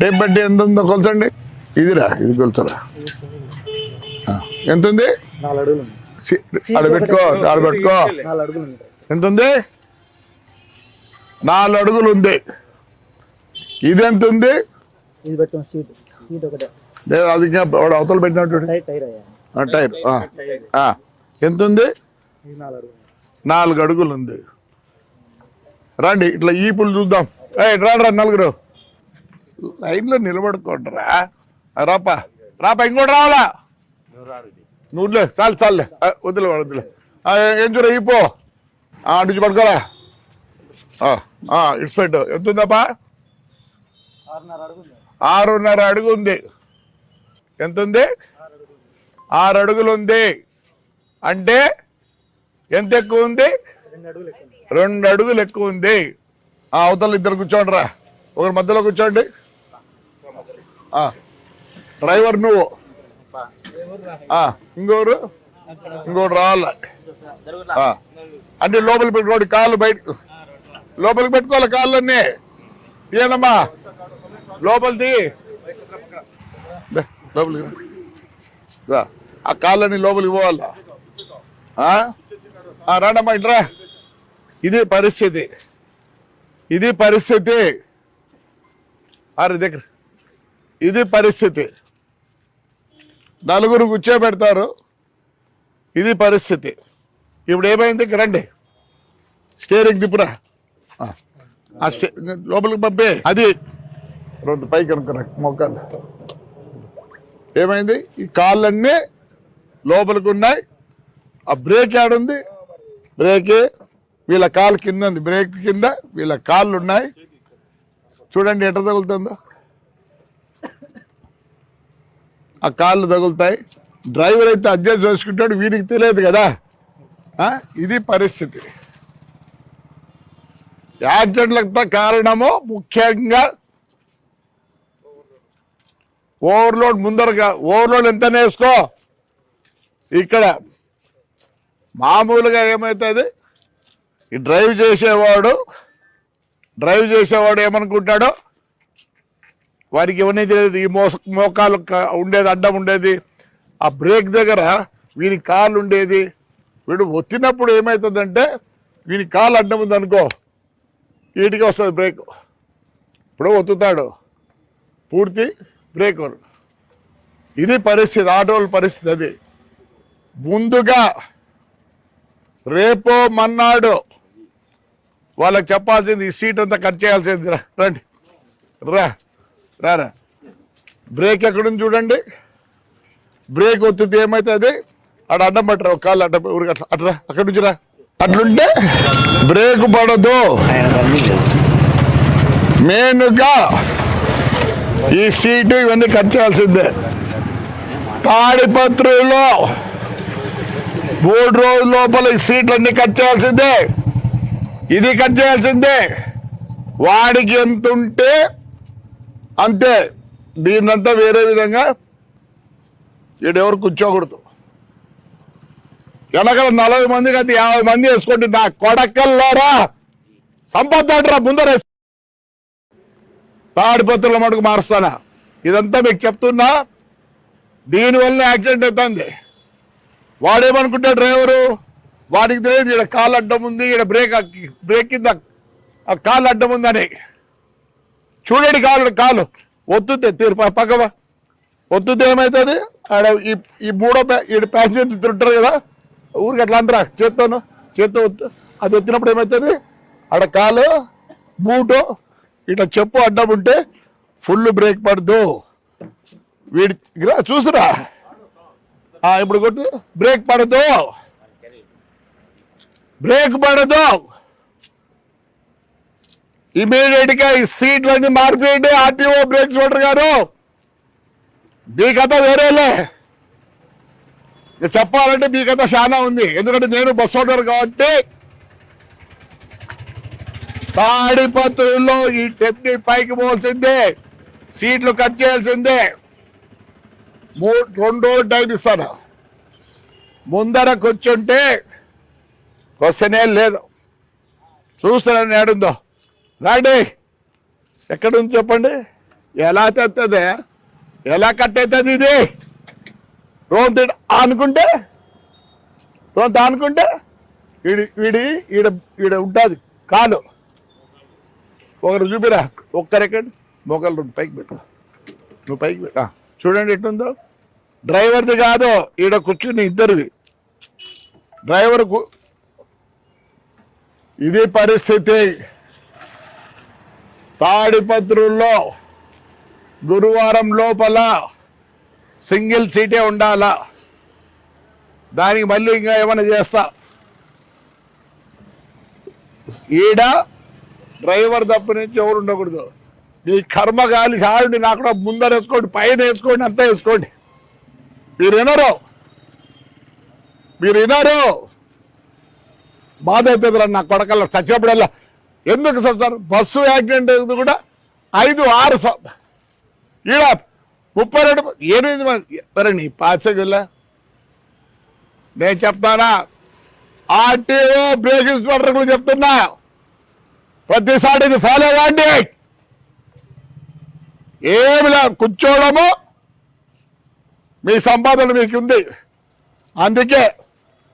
Tape బట్టి ఎంత ఉందో కొలచండి. ఇదిరా ఇది కొలుచరా. ఆ, ఎంత ఉంది? అడుగులు ఉంది ఎంత ఉంది? నాలుగు అడుగులు ఉంది. ఇది ఎంత ఉంది? లేదు అది వాడు అవతల పెట్టినట్టు టైర్. ఎంత ఉంది? నాలుగు అడుగులు ఉంది. రండి ఇట్లా ఈపులు చూద్దాం. ఏ రాడు రా నలుగురు. లైన్లో నిలబడుకోండిరా. రాపా. రాపా ఇంకోటి రావాలా? నువ్వులే చాలు చాలులే. వదిలే వదిలే. ఏం చూడ ఈపో ఆ, నుంచి పడుకోరా. ఇటు సైడ్. ఎంత ఉందప్పా ఆరున్నర అడుగు ఉంది ఎంత ఉంది ఆరు అడుగులు ఉంది అంటే ఎంత ఎక్కువ ఉంది? రెండు అడుగులు ఎక్కువ ఉంది. ఆ అవతల ఇద్దరు కూర్చోండి రా ఒకరి మధ్యలో కూర్చోండి. డ్రైవర్ నువ్వు. ఆ, ఇంకోరు? ఇంకోటి రావాల. ఆ, అంటే లోపలికి పెట్టుకోండి కాళ్ళు బయట. లోపలికి పెట్టుకోవాలి కాళ్ళన్నీ. తీయనమ్మా. లోపలిది లోపలికి రా. ఆ కాళ్ళని లోపలికి పోవాలా? రండమ్మా ఇట్రా ఇది పరిస్థితి. ఇది పరిస్థితి. అరే దగ్గర. ఇది పరిస్థితి. నలుగురు కూర్చోబెడతారు. ఇది పరిస్థితి. ఇప్పుడు ఏమైంది? ఇక్కడ రండి. స్టేరింగ్ దిప్పురా ఆ. స్టే లోపలికి పంపే. అది. రెండు పైకి అనుకున్నా మొక్కలు ఏమైంది? ఈ కాళ్ళన్నీ లోపలికి ఉన్నాయి. ఆ బ్రేక్ ఆడుంది బ్రేకే. వీళ్ళ కాలు కింద ఉంది. బ్రేక్ కింద వీళ్ళ కాళ్ళు ఉన్నాయి. చూడండి ఎట్ట తగులుతుందో. ఆ కాళ్ళు తగులుతాయి. డ్రైవర్ అయితే అడ్జస్ట్ చేసుకుంటాడు వీరికి తెలియదు కదా. ఇది పరిస్థితి. యాక్సిడెంట్లకు కారణము ముఖ్యంగా ఓవర్లోడ్ ముందరగా ఓవర్లోడ్ ఎంత వేసుకో. ఇక్కడ మామూలుగా ఏమవుతుంది ఈ డ్రైవ్ చేసేవాడు డ్రైవ్ చేసేవాడు ఏమనుకుంటాడో వారికి ఇవన్నీ తెలియదు. ఈ మోస మోకాలు ఉండేది అడ్డం ఉండేది. ఆ బ్రేక్ దగ్గర వీని కాలు ఉండేది. వీడు ఒత్తినప్పుడు ఏమవుతుందంటే వీని కాలు అడ్డం ఉంది అనుకో వీటికి వస్తుంది బ్రేక్. ఇప్పుడు ఒత్తుతాడు. పూర్తి బ్రేక్ ఇది పరిస్థితి ఆటోల పరిస్థితి అది. ముందుగా రేపో మన్నాడు వాళ్ళకి చెప్పాల్సింది ఈ సీట్ అంతా కట్ చేయాల్సింది రా. రండి. రా. రారా. బ్రేక్ ఎక్కడుంది చూడండి. బ్రేక్ ఒత్తితే ఏమవుతుంది అక్కడ అడ్డం పట్టరా ఒక కాళ్ళు అడ్డం ఊరికి అట్లా అట్రా అక్కడి నుంచి రా. అట్లుంటే బ్రేక్ పడదు. మెయిన్గా ఈ సీటు ఇవన్నీ కట్ చేయాల్సిందే. తాడిపత్రులో మూడు రోజుల లోపల ఈ సీట్లన్నీ కట్ చేయాల్సిందే. ఇది కట్ చేయాల్సిందే. వాడికి ఎంత ఉంటే అంతే దీన్నంతా వేరే విధంగా ఈడెవరు కూర్చోకూడదు. వెనకాల నలభై మంది కదా యాభై మంది వేసుకోండి నా కొడకల్లోరా. సంపద్దాడరా ముందర. తాడిపత్రుల మటుకు మారుస్తానా? ఇదంతా మీకు చెప్తున్నా దీనివల్ల యాక్సిడెంట్ అవుతుంది. వాడేమనుకుంటా డ్రైవరు వాడికి తెలియదు ఇక్కడ కాలు అడ్డం ఉంది ఇక్కడ బ్రేక్ బ్రేక్ కింద ఆ కాలు అడ్డం ఉందని. చూడండి కాలు కాలు ఒత్తుతే తీరు పక్కవా పక్కవ. ఒత్తుతే ఏమవుతుంది ఆడ ఈ ఈ మూడో ప్యా- ఈ ప్యాసింజర్ తింటారు కదా. ఊరికి అట్లా అంటారా చేత్తోను? చేత్తో ఒత్తు అది ఒత్తినప్పుడు ఏమవుతుంది ఆడ కాలు మూటో ఇట్లా చెప్పు అడ్డం ఉంటే ఫుల్ బ్రేక్ పడదు. వీడి చూసురా? ఆ, ఇప్పుడు కొట్టు. బ్రేక్ పడదు. బ్రేక్ పడదు. ఇమీడియట్గా ఈ సీట్లన్నీ మార్పేయండి. ఆర్టీఓ బ్రేక్ చూడరు గారు. మీ కథ వేరేలే. చెప్పాలంటే మీ కథ చాలా ఉంది. ఎందుకంటే నేను బస్ ఓనర్ కాబట్టి తాడిపత్రుల్లో ఈ టెప్ని పైకి పోల్సిందే సీట్లు కట్ చేయాల్సిందే. మూడు రెండు రోజులు టైం ఇస్తాను. ముందర కూర్చుంటే క్వశ్చనే లేదు. చూస్తున్నాను ఏడుందో. రాండి. ఎక్కడ ఉంది చెప్పండి? ఎలా తెస్తుంది ఎలా కట్ అవుతుంది ఇది? రోంత అనుకుంటే రోంత అనుకుంటే వీడి వీడి ఈడ ఈడ ఉంటుంది కాలు. ఒకరు చూపిరా. ఒక్క రెకండ్ మొక్కలు రెండు పైకి పెట్టు. నువ్వు పైకి పెట్ట. చూడండి ఎట్టుందో డ్రైవర్ది కాదు ఈడ కూర్చుని ఇద్దరివి. డ్రైవర్ ఇది పరిస్థితి. తాడిపత్రుల్లో గురువారం లోపల సింగిల్ సీటే ఉండాలా? దానికి మళ్ళీ ఇంకా ఏమైనా చేస్తా? ఈడ డ్రైవర్ తప్పు నుంచి ఎవరు ఉండకూడదు. నీ కర్మ గాలి చాలండి నాకు కూడా ముందర వేసుకోండి పైన వేసుకోండి అంతా వేసుకోండి. మీరు వినరు. మీరు వినరు. బాధ అవుతుంది నా కొడకల్లో చచ్చినప్పుడల్లా ఎందుకు సార్ బస్సు యాక్సిడెంట్ అయింది కూడా ఐదు ఆరు స- ఈడ ముప్పై రెండు ఎనిమిది మంది. నీ పాసెంజర్లా నేను చెప్తానా? ఆర్టీఓ బ్రేక్ ఇన్స్పెక్టర్లు చెప్తున్నా. ప్రతిసారి ఇది ఫాలో కాండి ఏమి లే కూర్చోవడము మీ సంపాదన మీకు ఉంది అందుకే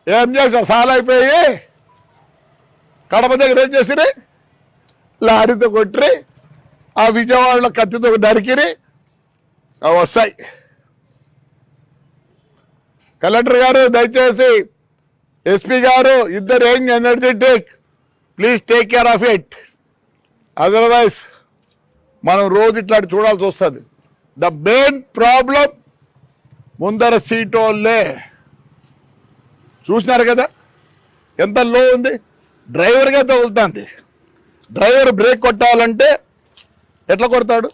ఏం చేసా సాలైపోయి కడప దగ్గర ఏం చేసిరే? లారీతో కొట్టి ఆ విజయవాడలో కత్తితో నరికిరి అవి వస్తాయి. కలెక్టర్ గారు దయచేసి ఎస్పీ గారు ఇద్దరు ఏం energetic please take care of it. Otherwise మనం రోజు ఇట్లాంటి చూడాల్సి వస్తుంది. ద మెయిన్ ప్రాబ్లం ముందర సీటు వాళ్ళే. చూసినారు కదా? ఎంత లో ఉంది? డ్రైవర్గా తగులుతుంది. డ్రైవర్ బ్రేక్ కొట్టాలంటే ఎట్లా కొడతాడు?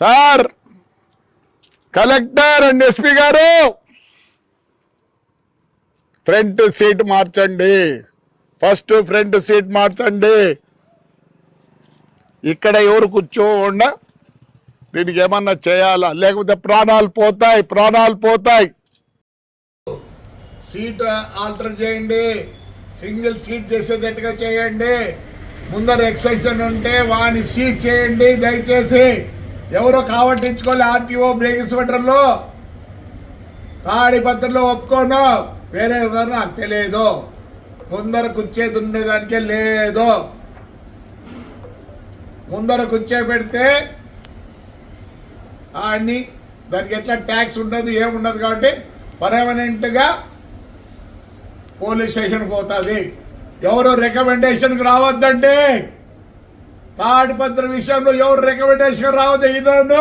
సార్ కలెక్టర్ అండ్ ఎస్పీ గారు ఫ్రంట్ సీట్ మార్చండి. ఫస్ట్ ఫ్రంట్ సీట్ మార్చండి. ఇక్కడ ఎవరు కూర్చోకుండా దీనికి ఏమన్నా చేయాలా? లేకపోతే ప్రాణాలు పోతాయి ప్రాణాలు పోతాయి. సీట్ ఆల్టర్ చేయండి. సింగిల్ సీట్ చేసేటట్టుగా చేయండి. ముందర ఎక్సెప్షన్ ఉంటే వాని సీట్ చేయండి దయచేసి. ఎవరో కావట్టించుకోవాలి ఆర్టీఓ బ్రేక్ ఇన్స్పెక్టర్లు. తాడిపత్రిలో ఒప్పుకోను. వేరే నాకు తెలియదు. ముందర కుర్చేది ఉండేదానికే లేదు. ముందర కుర్చే పెడితే అన్ని దానికి ఎట్లా ట్యాక్స్ ఉండదు ఏముండదు కాబట్టి పర్మనెంట్గా పోలీస్ స్టేషన్ పోతుంది. ఎవరు రికమెండేషన్కి రావద్దంటే తాడిపత్ర విషయంలో ఎవరు రికమెండేషన్ రావద్దు? ఈనాడు